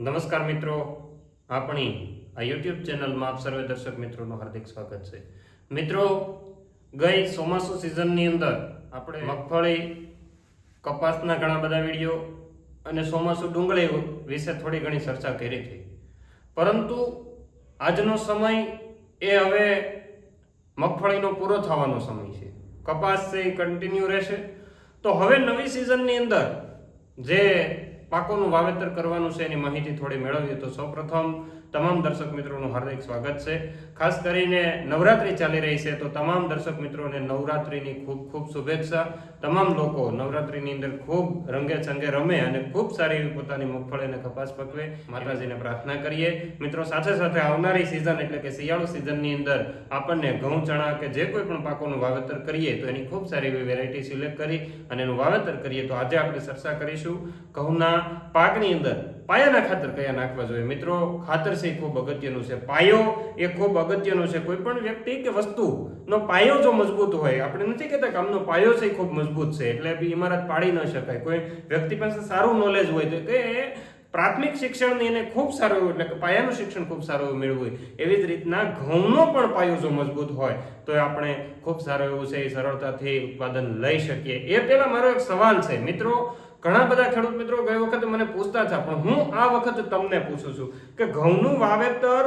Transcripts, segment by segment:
નમસ્કાર મિત્રો. આપણી આ યુટ્યુબ ચેનલમાં આપ સર્વે દર્શક મિત્રોનું હાર્દિક સ્વાગત છે. મિત્રો, ગઈ ચોમાસુ સિઝનની અંદર આપણે મગફળી, કપાસના ઘણા બધા વીડિયો અને ચોમાસુ ડુંગળી વિશે થોડી ઘણી ચર્ચા કરી હતી. પરંતુ આજનો સમય એ હવે મગફળીનો પૂરો થવાનો સમય છે. કપાસ છે એ કન્ટિન્યુ રહેશે. તો હવે નવી સિઝનની અંદર જે પાકોનું વાવેતર કરવાનું છે, એની માહિતી થોડી મેળવીએ તો સૌપ્રથમ તમામ દર્શક મિત્રોનું હાર્દિક સ્વાગત છે. ખાસ કરીને નવરાત્રી ચાલી રહી છે, તો તમામ દર્શક મિત્રોને નવરાત્રીની ખૂબ ખૂબ શુભેચ્છા. તમામ લોકો નવરાત્રીની અંદર ખૂબ રંગે ચંગે રમે અને ખૂબ સારી એવી પોતાની મગફળી અને કપાસ પકવે. માતાજીને પ્રાર્થના કરીએ. મિત્રો, સાથે સાથે આવનારી સિઝન એટલે કે શિયાળુ સિઝનની અંદર આપણને ઘઉં, ચણા કે જે કોઈ પણ પાકોનું વાવેતર કરીએ, તો એની ખૂબ સારી એવી વેરાયટી સિલેક્ટ કરી અને એનું વાવેતર કરીએ, તો આજે આપણે ચર્ચા કરીશું. ઘઉંના પાકની અંદર પાયાના ખાતર કયા નાખવા જોઈએ? મિત્રો, ખાતર છે એ ખૂબ અગત્યનું છે. પાયો એ ખૂબ અગત્યનો છે. કોઈ પણ વ્યક્તિ કે વસ્તુનો પાયો જો મજબૂત હોય, આપણે નથી કહેતા કે આમનો પાયો છે એ ખૂબ મજબૂત છે, એટલે ઇમારત પાડી ન શકાય. કોઈ વ્યક્તિ પાસે સારું નોલેજ હોય તો કે પ્રાથમિક શિક્ષણની એને ખૂબ સારું એવું, એટલે કે પાયાનું શિક્ષણ ખૂબ સારું એવું મેળવું હોય, એવી જ રીતના ઘઉંનો પણ પાયો જો મજબૂત હોય, તો આપણે ખૂબ સારું એવું છે એ સરળતાથી ઉત્પાદન લઈ શકીએ. એ પહેલા મારો એક સવાલ છે. મિત્રો ઘણા બધા ખેડૂત મિત્રો ગઈ વખતે મને પૂછતા હતા, પણ હું આ વખતે તમને પૂછું છું કે ઘઉંનું વાવેતર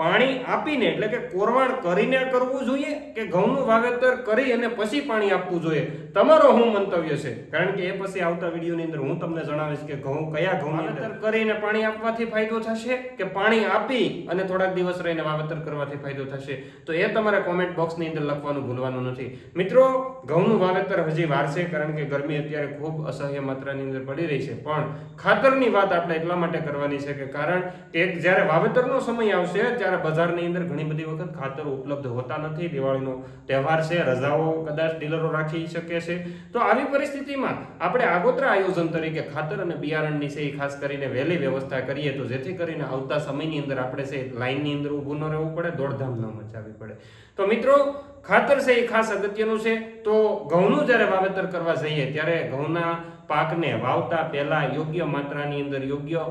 પાણી આપીને, એટલે કે કોરવાણ કરીને કરવું જોઈએ કે ઘઉંનું વાવેતર કરી અને પછી પાણી આપવું જોઈએ? તમારો હું મંતવ્ય છે? કારણ કે એ પછી આવતા વિડીયોની અંદર હું તમને જણાવીશ કે ઘઉં કયા ઘઉં વાવેતર કરીને પાણી આપવાથી ફાયદો થશે કે પાણી આપી અને થોડાક દિવસ રહીને વાવેતર કરવાથી ફાયદો થશે? તો એ તમારે કોમેન્ટ બોક્સની અંદર લખવાનું ભૂલવાનું નથી. મિત્રો, ઘઉંનું વાવેતર હજી વાર છે કારણ કે ગરમી અત્યારે ખૂબ અસહ્ય માત્રાની અંદર પડી રહી છે. પણ ખાતરની વાત આપણે એટલા માટે કરવાની છે કે કારણ કે જ્યારે વાવેતરનો સમય આવશે, ત્યારે બજારની અંદર ઘણી બધી વખત ખાતર ઉપલબ્ધ હોતા નથી. દિવાળીનો તહેવાર છે, રજાઓ કદાચ ડીલરો રાખી શકે છે. તો આવી પરિસ્થિતિમાં આપણે આગોતરા આયોજન તરીકે ખાતર અને બિયારણની છે એ ખાસ કરીને વહેલી વ્યવસ્થા કરીએ તો જેથી કરીને આવતા સમયની અંદર આપણે છે લાઇનની અંદર ઊભું ન રહેવું પડે, દોડધામ ન મચાવવી પડે. તો મિત્રો, ખાતર છે એ ખાસ અગત્યનું છે. તો ઘઉંનું જ્યારે વાવેતર કરવા જઈએ ત્યારે ઘઉંના પાકને વાવતા પહેલાં યોગ્ય માત્રાની અંદર યોગ્ય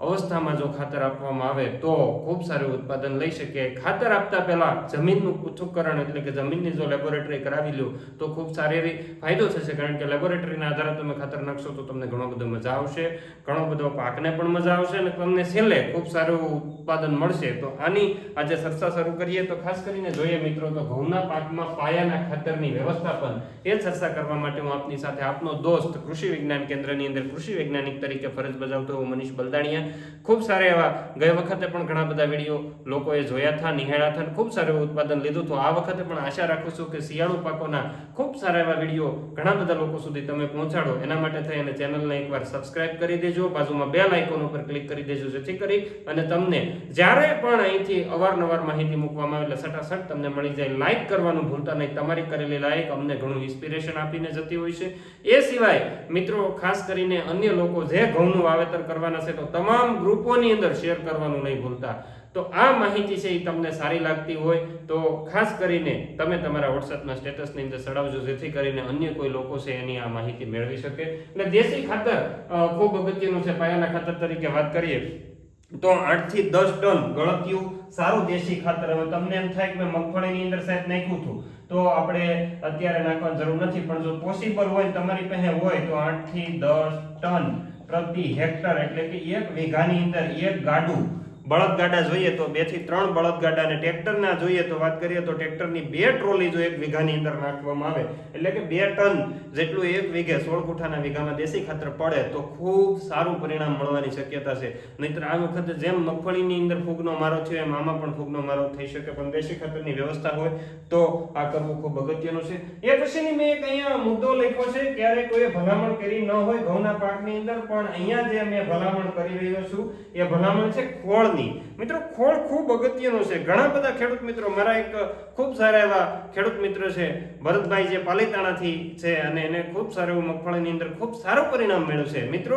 અવસ્થામાં જો ખાતર આપવામાં આવે તો ખૂબ સારું ઉત્પાદન લઈ શકીએ ખાતર આપતા પહેલાં જમીનનું પૃથ્થકરણ એટલે કે જમીનની જો લેબોરેટરી કરાવી લો, તો ખૂબ સારી ફાયદો થશે. કારણ કે લેબોરેટરીના આધારે તમે ખાતર નાખશો તો તમને ઘણો બધો મજા આવશે, ઘણો બધો પાકને પણ મજા આવશે અને તમને છેલ્લે ખૂબ સારું ઉત્પાદન મળશે. તો આની આજે ચર્ચા શરૂ કરીએ તો ખાસ કરીને જોઈએ મિત્રો તો ઘઉંના પાકમાં પાયાના ખાતરની વ્યવસ્થાપન. એ ચર્ચા કરવા માટે હું આપની સાથે આપનો દોસ્ત કૃષિ વિજ્ઞાન કેન્દ્રની અંદર કૃષિ વૈજ્ઞાનિક તરીકે ફરજ બજાવતો હું મનીષ બલદાણિયા. ખૂબ સારા એવા ગઈ વખતે પણ ઘણા બધા વીડિયો લોકોએ જોયા હતા નિહાળ્યા હતા ખૂબ સારું ઉત્પાદન લીધું તો આ વખતે પણ આશા રાખું છું કે શિયાળુ પાકોના ખૂબ સારા એવા વીડિયો ઘણા બધા લોકો સુધી તમે પહોંચાડો. એના માટે થઈ અને ચેનલને એકવાર સબસ્ક્રાઇબ કરી દેજો, બાજુમાં બેલ આઇકોન ઉપર ક્લિક કરી દેજો, જેથી કરી અને તમને જ્યારે પણ અહીંથી અવારનવાર માહિતી મૂકવામાં આવે એટલે સટાસટ તમને મળી જાય. લાઇક કરવાનું ભૂલતા નહીં. તમારી કરેલી લાઇક અમને ઘણું ઇન્સ્પિરેશન આપીને જતી હોય છે. એ સિવાય મિત્રો, ખાસ કરીને અન્ય લોકો જે ઘઉંનું વાવેતર કરવાના છે તો તમામ ગ્રુપોની અંદર શેર કરવાનું નહીં ભૂલતા. તો આ માહિતી છે એ તમને સારી લાગતી હોય તો ખાસ કરીને તમે તમારા વોટ્સએપના સ્ટેટસની અંદર ચડાવજો જેથી કરીને અન્ય કોઈ લોકો છે એની આ માહિતી મેળવી શકે. એટલે દેશી ખાતર ખૂબ અગત્યનું છે. પાયાના ખાતર તરીકે વાત કરીએ તો આઠથી દસ ટન ગળતિયું સારું દેશી ખાતર. હવે તમને એમ થાય કે મેં મગફળીની અંદર સાહેબ નાખ્યું હતું. તો આપણે અત્યારે નાખવાની જરૂર નથી, પણ જો પોસિબલ હોય તમારી પાસે હોય તો આઠથી દસ ટન પ્રતિ હેક્ટર, એટલે કે એક વીઘાની અંદર એક ગાડું બળદગાડા જોઈએ તો બેથી ત્રણ બળદગાડા અને ટ્રેક્ટરના જોઈએ તો વાત કરીએ તો ટ્રેક્ટરની બે ટ્રોલી જો એક વીઘાની અંદર નાખવામાં આવે, એટલે કે બે ટન જેટલું એક વીઘે સોળ કુઠાના વીઘામાં દેશી ખાતર પડે તો ખૂબ સારું પરિણામ મળવાની શક્યતા છે. નહીતર આ વખતે જેમ મગફળીની અંદર ફૂગનો મારો થયો, એમ આમાં પણ ફૂગનો મારો થઈ શકે. પણ દેશી ખાતરની વ્યવસ્થા હોય તો આ કરવું ખૂબ અગત્યનું છે. એ પછીની મેં એક અહીંયા મુદ્દો લખ્યો છે ક્યારે કોઈએ ભલામણ કરી ન હોય ઘઉંના પાકની અંદર, પણ અહીંયા જે મેં ભલામણ કરી રહ્યો છું, એ ભલામણ છે ખોળની. મિત્રો, ખોળ ખૂબ અગત્યનો છે. ઘણા બધા ખેડૂત મિત્રો, મારા એક ખૂબ સારા એવા ખેડૂત મિત્ર છે, ભરતભાઈ જે પાલીતાણાથી છે અને એને ખૂબ સારું એવું મગફળીની અંદર ખૂબ સારું પરિણામ મળ્યું છે. મિત્રો,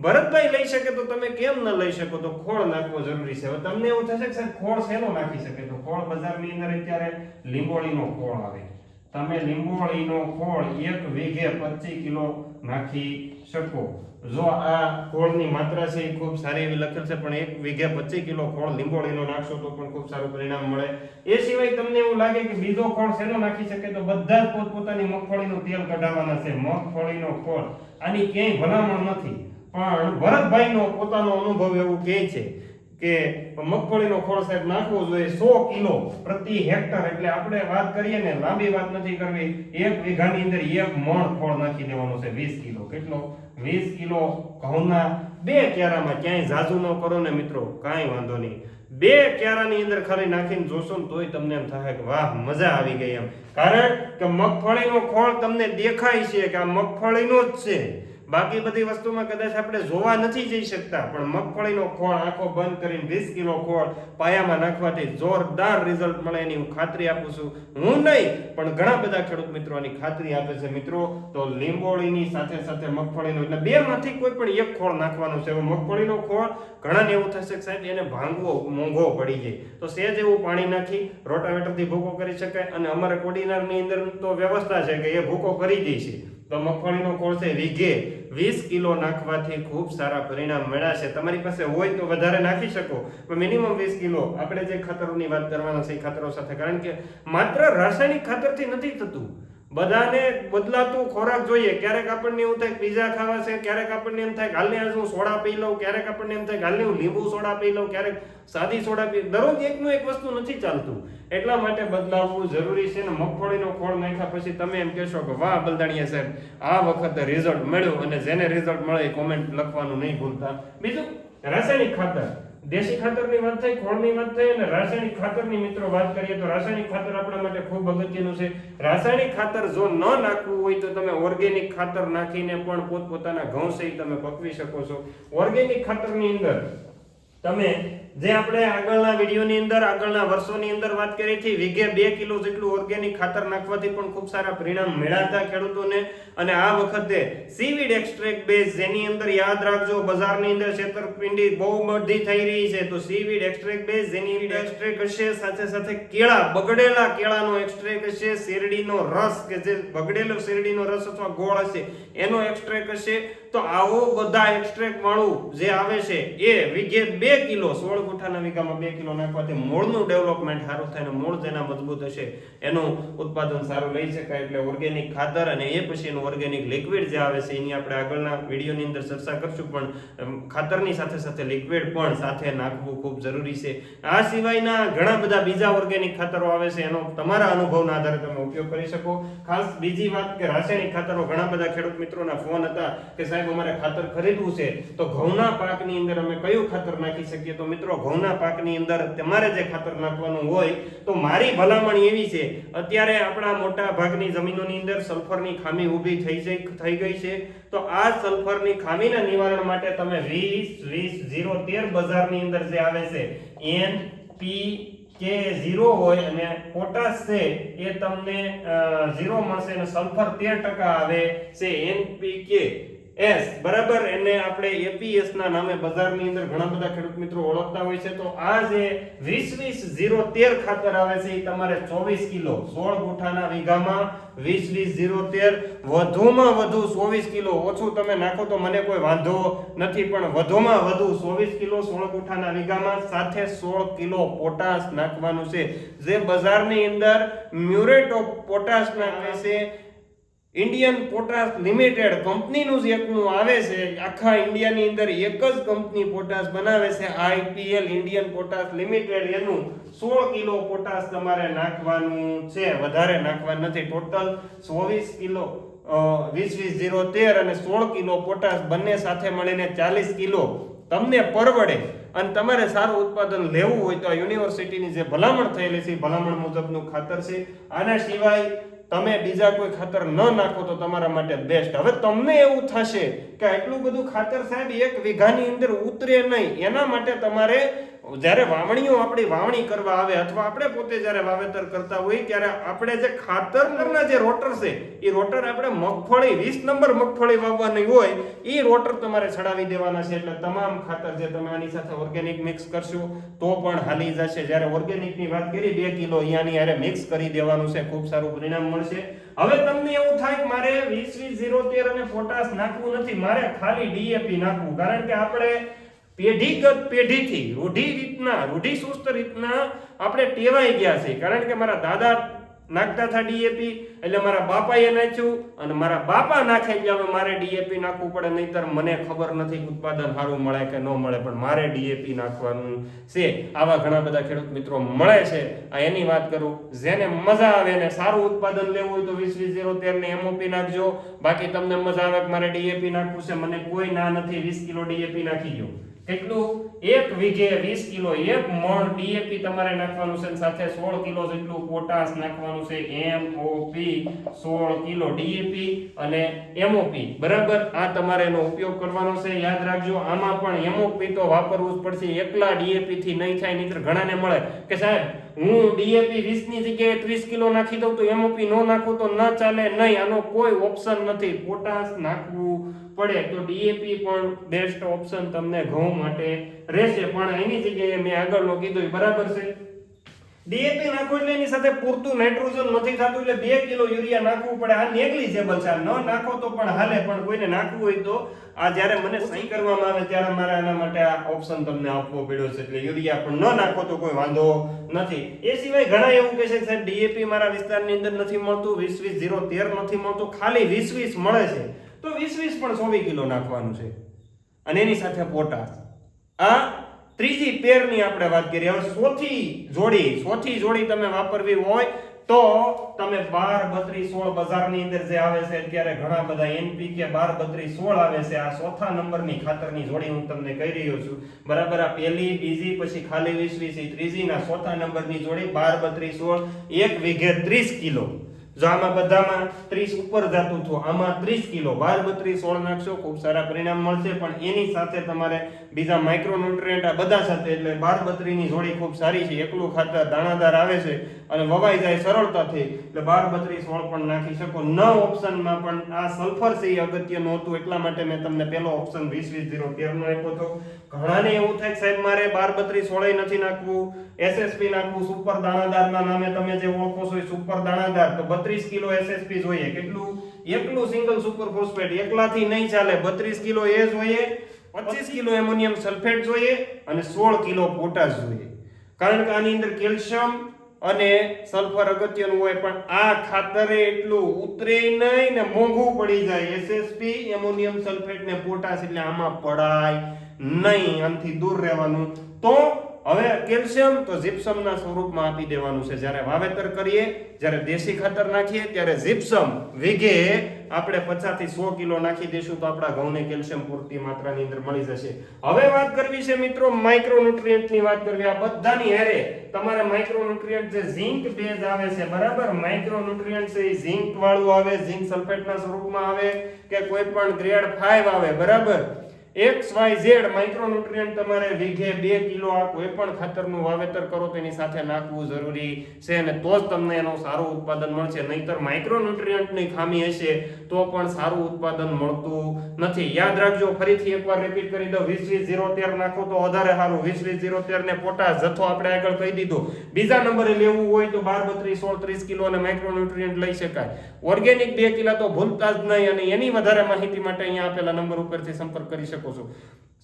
ભરતભાઈ લઈ શકે તો તમે કેમ ન લઈ શકો? તો ખોળ નાખવો જરૂરી છે. હવે તમને એવું થશે કે સાહેબ, ખોળ શેનો નાખી શકે? તો ખોળ બજારની અંદર અત્યારે લીંબોળીનો ખોળ આવે. તમે લીંબોળીનો ખોળ એક વીઘે પચીસ કિલો નાખી શકો. જો આ ખોળની માત્રા છે એ ખૂબ સારી એવી લખેલ છે, પણ એક વીઘે પચીસ કિલો ખોળ લીંબોળીનો નાખશો તો પણ ખૂબ સારું પરિણામ મળે. એ સિવાય તમને એવું લાગે કે બીજો ખોળ શેનો નાખી શકે, તો બધા જ પોતપોતાની મગફળીનું તેલ કઢાવવાના છે. મગફળીનો ખોળ. આની ક્યાંય ભલામણ નથી. પણ ભરતભાઈનો પોતાનો અનુભવ એવું કહે છે કે મગફળીનો ખોળ સાહેબ નાખવો જોઈએ, સો કિલો પ્રતિ હેક્ટર. એટલે આપણે વાત કરીએ ને, લાંબી વાત નથી કરવી. એક વીઘાની અંદર એક મણ ખોળ નાખી દેવાનો છે, વીસ કિલો. કેટલો? વીસ કિલો ઘઉંના. બે ક્યારામાં ક્યાંય ઝાઝુ ન કરો ને મિત્રો, કાંઈ વાંધો નહીં. બે ક્યારાની અંદર ખાલી નાખીને જોશો ને તોય તમને એમ થાય કે વાહ, મજા આવી ગઈ એમ. કારણ કે મગફળીનો ખોળ તમને દેખાય છે કે આ મગફળીનો જ છે. બાકી બધી વસ્તુમાં કદાચ આપણે જોવા નથી જઈ શકતા, પણ મગફળીનો ખોળ આંખો બંધ કરીને વીસ કિલો ખોળ પાયામાં નાખવાથી જોરદાર રિઝલ્ટ મળે એની હું ખાતરી આપું છું. હું નહીં, પણ ઘણા બધા ખેડૂત મિત્રો આની ખાતરી આપે છે. મિત્રો, તો લીંબોળીની સાથે સાથે મગફળીનો, એટલે બે માંથી કોઈ પણ એક ખોળ નાખવાનો છે. મગફળીનો ખોળ ઘણાને એવું થશે કે સાહેબ, એને ભાંગવો, મોંઘો પડી જાય. તો સેજ એવું પાણી નાખી, રોટાવેટરથી ભૂકો કરી શકાય અને અમારે કોડીનારની અંદર તો વ્યવસ્થા છે કે એ ભૂકો કરી દે છે. તો મગફળીનો ખોળ છે વીઘે. વીસ કિલો નાખવાથી ખૂબ સારા પરિણામ મળ્યા છે. તમારી પાસે હોય તો વધારે નાખી શકો, પણ મિનિમમ વીસ કિલો. આપણે જે ખાતરોની વાત કરવાના છે એ ખાતરો સાથે, કારણ કે માત્ર રાસાયણિક ખાતરથી નથી થતું. બધાને બદલાતું ખોરાક જોઈએ. ક્યારેક આપણને એવું થાય પીઝા ખાવા છે, ક્યારેક આપણને એમ થાય હાલને હું સોડા પી લઉં, ક્યારેક આપણને એમ થાય ગાલની હું લીંબુ સોડા પી લઉં, ક્યારેક સાદી સોડા પી દરરોજ એકનું એક વસ્તુ નથી ચાલતું. એટલા માટે બદલાવવું જરૂરી છે ને મગફળીનો ખોળ નાખ્યા પછી તમે એમ કહેશો કે વાહ, બલદાણિયા સાહેબ, આ વખતે રિઝલ્ટ મળ્યું અને જેને રિઝલ્ટ મળે એ કોમેન્ટ લખવાનું નહીં ભૂલતા. બીજું, રાસાયણિક ખાતર. દેશી ખાતરની વાત થઈ ખોળની વાત થઈ અને રાસાયણિક ખાતરની મિત્રો વાત કરીએ તો રાસાયણિક ખાતર આપણા માટે ખૂબ અગત્યનું છે. રાસાયણિક ખાતર જો ન નાખવું હોય તો તમે ઓર્ગેનિક ખાતર નાખીને પણ પોતપોતાના ઘઉં છે તમે પકવી શકો છો. ઓર્ગેનિક ખાતરની અંદર તમે જે આપણે આગળના વિડીયોની અંદર, આગળના વર્ષોની અંદર વાત કરી હતી, વીઘે બે કિલો જેટલું ઓર્ગેનિક ખાતર નાખવાથી પણ ખૂબ સારા પરિણામ મેળાતા ખેડૂતોને. અને આ વખતે સીવીડ એક્સ્ટ્રેક્ટ બેઝ જેની અંદર યાદ રાખજો, બજારની અંદર છેતરપિંડી બહુ બધી થઈ રહી છે. તો સીવીડ એક્સટ્રેક્ટ બેઝ જેની એક્સ્ટ્રેક્ટ હશે, સાથે સાથે કેળા, બગડેલા કેળાનો એક્સ્ટ્રેક્ટ હશે, શેરડીનો રસ કે જે બગડેલો શેરડીનો રસ અથવા ગોળ હશે, એનો એક્સ્ટ્રેક્ટ હશે. તો આવો બધા એક્સ્ટ્રેક્ટ વાળું જે આવે છે, એ વીઘે બે કિલો સોળ ગુઠાના વીઘામાં બે કિલો નાખવાથી મૂળનું ડેવલપમેન્ટ સારું થાય અને મૂળ જેના મજબૂત હશે, એનું ઉત્પાદન સારું લઈ શકાય એટલે ઓર્ગેનિક ખાતર અને એ પછી એનું ઓર્ગેનિક લિક્વિડ જે આવે છે, એની આપણે આગળના વિડીયોની અંદર ચર્ચા કરશું, પણ ખાતરની સાથે સાથે લિક્વિડ પણ સાથે નાખવું ખૂબ જરૂરી છે. આ સિવાયના ઘણા બધા બીજા ઓર્ગેનિક ખાતરો આવે છે, એનો તમારા અનુભવના આધારે તમે ઉપયોગ કરી શકો. ખાસ બીજી વાત કે રાસાયણિક ખાતરો, ઘણા બધા ખેડૂત મિત્રોના ફોન હતા કે સાહેબ અમારે ખાતર ખરીદવું છે, તો ઘઉંના પાકની અંદર અમે કયું ખાતર નાખી શકીએ? તો મિત્રો, ઘઉંના પાકની અંદર તમારે જે ખાતર નાખવાનું હોય, તો મારી ભલામણ એવી છે, અત્યારે આપણા મોટા ભાગની જમીનોની અંદર સલ્ફરની ખામી ઊભી થઈ જઈ થઈ ગઈ છે. તો આ સલ્ફરની ખામીના નિવારણ માટે તમે વીસ વીસ, ઝીરો, તેર બજારની અંદર જે આવે છે, એન, પી, કે ઝીરો હોય અને પોટાશ છે, એ તમને ઝીરો મળશે અને સલ્ફર તેર ટકા આવે છે એનપીકે એસ બરાબર? એને આપણે એપીએસ ના નામે બજારની અંદર ઘણા બધા ખેડૂત મિત્રો ઓળખતા હોય છે. તો આ જે વીસ વીસ ઝીરો તેર ખાતર આવે છે એ તમારે ચોવીસ કિલો સોળ ગુઠાના વીઘામાં વીસ વીસ ઝીરો તેર, વધુમાં વધુ ચોવીસ કિલો. ઓછું તમે નાખો તો મને કોઈ વાંધો નથી, પણ વધુમાં વધુ ચોવીસ કિલો સોળ ગુઠાના વીઘામાં સાથે સોળ કિલો પોટાશ નાખવાનું છે. જે બજારની અંદર મ્યુરેટ ઓફ પોટાશ નાખે છે ઇન્ડિયન પોટાશ લિમિટેડ કંપનીનું જ એકનું આવે છે, આખા ઇન્ડિયાની અંદર એક જ કંપની પોટાશ બનાવે છે આઈપીએલ ઇન્ડિયન પોટાશ લિમિટેડ એનું સોળ કિલો પોટાશ તમારે નાખવાનું છે, વધારે નાખવાનું નથી. ટોટલ ચોવીસ કિલો વીસ વીસ ઝીરો તેર અને સોળ કિલો પોટાશ બંને સાથે મળીને ચાલીસ કિલો તમને પરવડે. અને તમારે સારું ઉત્પાદન લેવું હોય તો આ યુનિવર્સિટીની જે ભલામણ થયેલી છે ભલામણ મુજબનું ખાતર છે. આના સિવાય તમે બીજા કોઈ ખાતર ન નાખો તો તમારા માટે બેસ્ટ હવે તમને એવું થશે કે આટલું બધું ખાતર સાહેબ એક વીઘાની અંદર ઉતરે નહીં. એના માટે તમારે જ્યારે વાવણીઓ આપણી વાવણી કરવા આવે અથવા આપણે પોતે જ્યારે વાવેતર કરતા હોય ત્યારે આપણે જે ખાતરના જે રોટર છે, એ રોટર આપણે મગફળી, વીસ નંબર મગફળી વાવવાની હોય, એ રોટર તમારે ચડાવી દેવાના છે. એટલે તમામ ખાતર જે તમે આની સાથે ઓર્ગેનિક મિક્સ કરશો, તો પણ હાલી જશે. જ્યારે ઓર્ગેનિકની વાત કરી, બે કિલો અહીંયાની અરે મિક્સ કરી દેવાનું છે. ખૂબ સારું પરિણામ મળશે. હવે તમને એવું થાય કે મારે વીસ વીસ, ઝીરો તેર અને પોટાશ નાખવું નથી. મારે ખાલી ડીએપી નાખવું. કારણ કે આપણે પેઢીગત પેઢીથી, રૂઢી રીતના, રૂઢી સુસ્ત રીતના આપણે ટેવાઈ ગયા છે કારણ કે મારા દાદા નાખતા હતા ડીએપી, એટલે મારા બાપાએ નાખ્યું અને મારા બાપા નાખે એટલે હવે મારે ડીએપી નાખવું પડે, નહીતર મને ખબર નથી ઉત્પાદન સારું મળે કે ન મળે, પણ મારે ડીએપી નાખવાનું છે. આવા ઘણા બધા ખેડૂત મિત્રો મળે છે. આ એની વાત કરું, જેને મજા આવે ને સારું ઉત્પાદન લેવું હોય તો વીસ વીસ, ઝીરો, તેર ને એમઓપી નાખજો. બાકી તમને મજા આવે કે મારે ડીએપી નાખવું છે? મને કોઈ ના નથી, વીસ કિલો ડીએપી નાખી દો. કેટલું? એક વીઘે વીસ કિલો, એક મણ ડીએપી તમારે નાખવાનું છે સાથે સોળ કિલો જેટલું પોટાશ નાખવાનું છે. એમઓપી સોળ કિલો ડીએપી અને એમઓપી બરાબર? આ તમારે એનો ઉપયોગ કરવાનો છે. યાદ રાખજો, આમાં પણ એમઓપી તો વાપરવું જ પડશે. એકલા ડીએપી થી નહીં થાય, નહીતર ઘણાને મળે. કે સાહેબ હું ડીએપી વીસની જગ્યાએ ત્રીસ કિલો નાખી દઉં તો એમઓપી ન નાખું તો ન ચાલે, નહીં, આનો કોઈ ઓપ્શન નથી. પોટાશ નાખવું પડે તો ડીએપી પણ બેસ્ટ ઓપ્શન તમને ઘઉં માટે રહેશે. પણ એની જગ્યાએ મેં આગળનો કીધું બરાબર છે. ડીએપી નાખો એટલે એની સાથે પૂરતું નાઇટ્રોજન નથી થતું એટલે બે કિલો યુરિયા નાખવું પડે. આ નેગ્લિજેબલ છે. ન નાખો તો પણ હાલે, પણ કોઈને નાખવું હોય તો આ જ્યારે મને સહી કરવામાં આવે ત્યારે મારે આના માટે આ ઓપ્શન તમને આપવો પડ્યો છે. એટલે યુરિયા પણ ન નાખો તો કોઈ વાંધો નથી. એ સિવાય ઘણા એવું કહે છે સાહેબ ડીએપી મારા વિસ્તારની અંદર નથી મળતું વીસ વીસ ઝીરો તેર નથી મળતું, ખાલી વીસ વીસ મળે છે. તો વીસ વીસ પણ સોવી કિલો નાખવાનું છે. અને એની સાથે પોટાશ આ ત્રીજી પેરની આપણે વાત કરીએ. હવે ચોથી જોડી ચોથી જોડી તમે વાપરવી હોય તો તમે બાર, બત્રીસ, સોળ બજારની અંદર જે આવે છે અત્યારે ઘણા બધા એનપીકે બાર, બત્રીસ, સોળ આવે છે. આ ચોથા નંબરની ખાતરની જોડી હું તમને કહી રહ્યો છું. બરાબર, આ પહેલી, બીજી, પછી ખાલી વીસ ત્રીજી ના ચોથા નંબરની જોડી બાર, બત્રીસ, સોળ, એક વીઘે ત્રીસ કિલો. જો આમાં બધામાં ત્રીસ ઉપર જતું હતું આમાં ત્રીસ કિલો. બાર, બત્રીસ, સોળ નાખશો, ખૂબ સારા પરિણામ મળશે. પણ એની સાથે તમારે બીજા માઇક્રોન્યુટ્રિયન્ટ આ બધા સાથે એટલે બાર બત્રીની જોડી ખૂબ સારી છે. એકલું ખાતર દાણાદાર આવે છે અને વવાઈ જાય સરળતાથી. એટલે બાર બત્રીસ સોળ પણ નાખી શકો. ન ઓપ્શનમાં પણ આ સલ્ફર છે એ અગત્યનું હતું. એટલા માટે મેં તમને પહેલો ઓપ્શન વીસ વીસ ઝીરો તેરનો આપ્યો હતો. ઘણાને એવું થાય સાહેબ, મારે બાર બત્રીસ સોળે નથી નાખવું. એસએસપી નાખવું સુપર દાણાદારના નામે તમે જે ઓળખો છો એ સુપર દાણાદાર. તો બત્રીસ કિલો એસએસપી જોઈએ. કેટલું? એકલું સિંગલ સુપર ફોસ્ફેટ એકલાથી નહીં ચાલે. બત્રીસ કિલો એ જોઈએ. પચીસ કિલો એમોનિયમ સલ્ફેટ જોઈએ અને સોળ કિલો પોટાશ જોઈએ. કારણ કે આની અંદર કેલ્શિયમ અને સલ્ફર અગત્યનું હોય, પણ આ ખાતરે એટલું ઉતરે નહીં ને મોંઘું પડી જાય. એસએસપી એમોનિયમ સલ્ફેટ ને પોટાશ એટલે આમાં પડાય નહીં, આનાથી દૂર રહેવાનું. તો હવે કેલ્શિયમ તો જીપ્સમના સ્વરૂપમાં આપી દેવાનું છે. જ્યારે વાવેતર કરીએ, જ્યારે દેશી ખાતર નાખીએ, ત્યારે જીપ્સમ વીઘે આપણે પચાસથી સો કિલો નાખી દઈશું તો આપણા ઘઉંને કેલ્શિયમ પૂરતી માત્રાની અંદર મળી જશે. હવે વાત કરવી છે મિત્રો માઇક્રોન્યુટ્રિયન્ટની વાત કરવી. આ બધાની હેરે તમારે માઇક્રોન્યુટ્રિયન્ટ જે ઝિંક બેઝ આવે છે, બરાબર? માઇક્રોન્યુટ્રિયન્ટ છે એ ઝિંક વાળું આવે, ઝિંક સલ્ફેટના સ્વરૂપમાં આવે કે કોઈ પણ ગ્રેડ 5 આવે, બરાબર? એક્સ વાય ઝેડ માઇક્રોન્યુટ્રિયન્ટ તમારે વીઘે બે કિલો આ કોઈ પણ ખાતરનું વાવેતર કરો તો એની સાથે નાખવું જરૂરી છે અને તો જ તમને એનું સારું ઉત્પાદન મળશે. નહીતર માઇક્રોન્યુટ્રિયન્ટની ખામી હશે તો પણ સારું ઉત્પાદન મળતું નથી. યાદ રાખજો, ફરીથી એકવાર રિપીટ કરી દો વીસ વીસ ઝીરો તેર નાખો તો વધારે સારું. વીસ વીસ ઝીરો તેર ને પોટાશ જથ્થો આપણે આગળ કહી દીધો. બીજા નંબરે લેવું હોય તો બાર બત્રીસ સોળ ત્રીસ કિલો અને માઇક્રોન્યુટ્રિયન્ટ લઈ શકાય. ઓર્ગેનિક બે કિલા તો ભૂલતા જ નહીં અને એની વધારે માહિતી માટે અહીંયા આપેલા નંબર ઉપરથી સંપર્ક કરી શકો છો.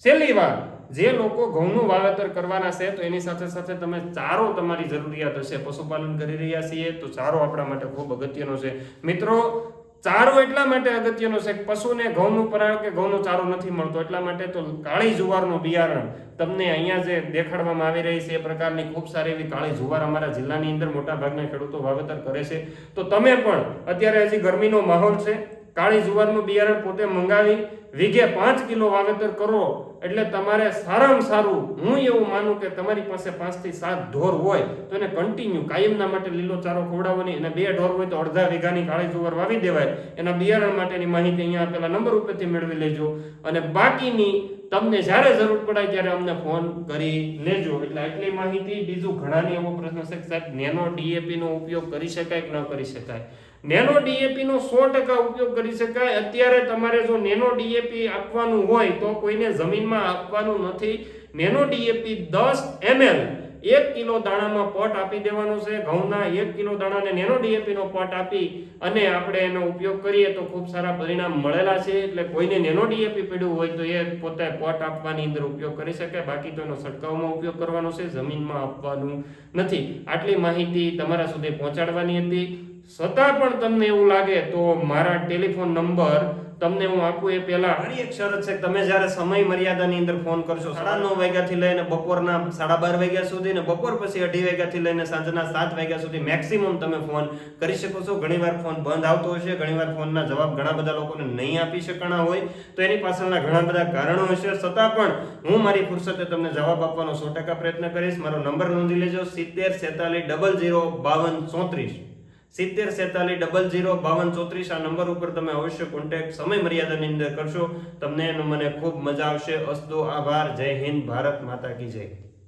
છેલ્લી વાત જે લોકો ઘઉંનું વાવેતર કરવાના છે, તો એની સાથે સાથે તમે ચારો તમારી જરૂરિયાત હશે. પશુપાલન કરી રહ્યા છીએ, તો ચારો આપણા માટે ખૂબ અગત્યનો છે. મિત્રો, ચારો એટલા માટે અગત્યનો છે પશુને ઘઉંનું પરાણ કે ઘઉંનો ચારો નથી મળતો. એટલા માટે તો કાળી જુવારનું બિયારણ તમને અહીંયા જે દેખાડવામાં આવી રહી છે, એ પ્રકારની ખૂબ સારી એવી કાળી જુવાર અમારા જિલ્લાની અંદર મોટા ભાગના ખેડૂતો વાવેતર કરે છે. તો તમે પણ, અત્યારે હજી ગરમીનો માહોલ છે કાળી જુવારનું બિયારણ પોતે મંગાવી, વીઘે પાંચ કિલો વાવેતર કરો, એટલે તમારે સારામાં સારું, હું એવું માનું કે તમારી પાસે પાંચથી સાત ઢોર હોય, તો એને કન્ટિન્યુ કાયમના માટે લીલો ચારો ખવડાવવાની અને બે ઢોર હોય તો અડધા વીઘાની કાળી જુવાર વાવી દેવાય. એના બિયારણ માટેની માહિતી અહીંયા આપેલા નંબર ઉપરથી મેળવી લેજો. અને બાકીની તમને જ્યારે જરૂર પડે ત્યારે અમને ફોન કરી લેજો. એટલે આટલી માહિતી, બીજું ઘણાને એવો પ્રશ્ન છે સાહેબ, નેનો ડીએપીનો ઉપયોગ કરી શકાય કે ન કરી શકાય? નેનો ડીએપી નો સો ટકા ઉપયોગ કરી શકાય. અત્યારે તમારે જો નેનો ડીએપી આપવાનું હોય તો કોઈને જમીનમાં આપવાનું નથી. નેનો ડીએપી દસ એમએલ એક કિલો દાણામાં પટ આપી દેવાનો છે. ઘઉંના એક કિલો દાણાને નેનો ડીએપી નો પટ આપી અને આપણે એનો ઉપયોગ કરીએ તો ખૂબ સારા પરિણામ મળેલા છે. એટલે કોઈને નેનો ડીએપી પડ્યું હોય તો એ પોતે પટ આપવાની અંદર ઉપયોગ કરી શકે. બાકી તો એનો છંટકાવમાં ઉપયોગ કરવાનો છે. જમીનમાં આપવાનું નથી. આટલી માહિતી તમારા સુધી પહોંચાડવાની હતી. છતાં પણ તમને એવું લાગે તો મારા ટેલિફોન નંબર તમને હું આપું એ પહેલા. ઘણી એક શરત છે તમે જ્યારે સમય મર્યાદાની અંદર ફોન કરશો, સાડા નવ વાગ્યાથી લઈને બપોરના સાડા બાર વાગ્યા સુધી ને બપોર પછી અઢી વાગ્યાથી લઈને સાંજના સાત વાગ્યા સુધી મેક્સિમમ તમે ફોન કરી શકો છો. ઘણીવાર ફોન બંધ આવતો હશે, ઘણીવાર ફોનના જવાબ ઘણા બધા લોકોને નહીં આપી શકણા હોય. તો એની પાછળના ઘણા બધા કારણો હશે. છતાં પણ હું મારી ફુરસતે તમને જવાબ આપવાનો સો ટકા પ્રયત્ન કરીશ. મારો નંબર નોંધી લેજો. સિત્તેર સેતાલીસ ડબલ જીરો બાવન, ચોત્રીસ. સિત્તેર સેતાલીસ ડબલ જીરો બાવન ચોત્રીસ આ નંબર ઉપર તમે અવશ્ય કોન્ટેક્ટ સમય મર્યાદાની અંદર કરશો. તમને એનું મને ખૂબ મજા આવશે. અસ્તો આભાર. જય હિન્દ. ભારત માતા કી જય.